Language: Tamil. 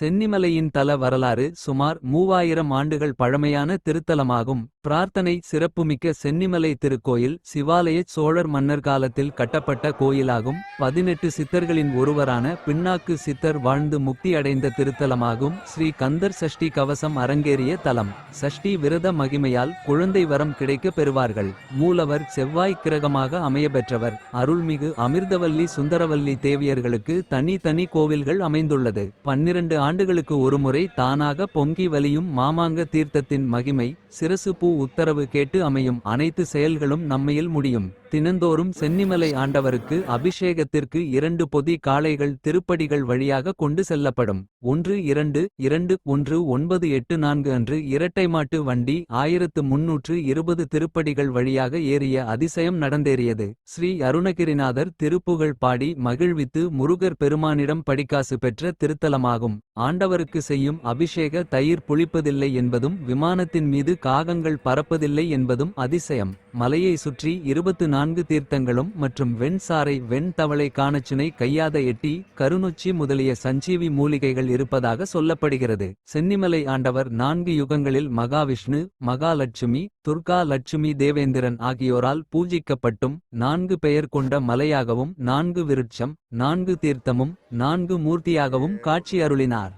சென்னிமலையின் தல வரலாறு சுமார் மூவாயிரம் ஆண்டுகள் பழமையான திருத்தலமாகும். பிரார்த்தனை சிறப்புமிக்க சென்னிமலை திருக்கோயில் சிவாலயச் சோழர் மன்னர் காலத்தில் கட்டப்பட்ட கோயிலாகும். பதினெட்டு சித்தர்களின் ஒருவரான பின்னாக்கு சித்தர் வாழ்ந்து முக்தி அடைந்த திருத்தலமாகும். ஸ்ரீ கந்தர் சஷ்டி கவசம் அரங்கேறிய தலம். சஷ்டி விரத மகிமையால் குழந்தை வரம் கிடைக்கப் பெறுவார்கள். மூலவர் செவ்வாய் கிரகமாக அமையபெற்றவர் அருள்மிகு அமிர்தவல்லி சுந்தரவல்லி தேவியர்களுக்கு தனி தனி கோவில்கள் அமைந்துள்ளது. பன்னிரண்டு ஆண்டுகளுக்கு ஒருமுறை தானாக பொங்கி வலியும் மாமாங்க தீர்த்தத்தின் மகிமை சிரசு பூ உத்தரவு கேட்டு அமையும் அனைத்து செயல்களும் நம்மையில் முடியும். தினந்தோறும் சென்னிமலை ஆண்டவருக்கு அபிஷேகத்திற்கு இரண்டு பொதி காளைகள் திருப்படிகள் வழியாக கொண்டு செல்லப்படும். ஒன்று இரண்டு இரண்டு ஒன்று ஒன்பது எட்டு நான்கு அன்று இரட்டை மாட்டு வண்டி ஆயிரத்து முன்னூற்று இருபது திருப்படிகள் வழியாக ஏறிய அதிசயம் நடந்தேறியது. ஸ்ரீ அருணகிரிநாதர் திருப்புகழ் பாடி மகிழ்வித்து முருகர் பெருமானிடம் படிக்காசு பெற்ற திருத்தலமாகும். ஆண்டவருக்கு செய்யும் அபிஷேக தயிர் புளிப்பதில்லை என்பதும் விமானத்தின் மீது காகங்கள் பறப்பதில்லை என்பதும் அதிசயம். மலையை சுற்றி இருபத்து நான்கு தீர்த்தங்களும் மற்றும் வெண்சாரை வெண் தவளை காணச்சினை கையாத எட்டி கருநொச்சி முதலிய சஞ்சீவி மூலிகைகள் இருப்பதாக சொல்லப்படுகிறது. சென்னிமலை ஆண்டவர் நான்கு யுகங்களில் மகாவிஷ்ணு மகாலட்சுமி துர்கா லட்சுமி தேவேந்திரன் ஆகியோரால் பூஜிக்கப்பட்டும் நான்கு பெயர் கொண்ட மலையாகவும் நான்கு விருட்சம் நான்கு தீர்த்தமும் நான்கு மூர்த்தியாகவும் காட்சி அருளினார்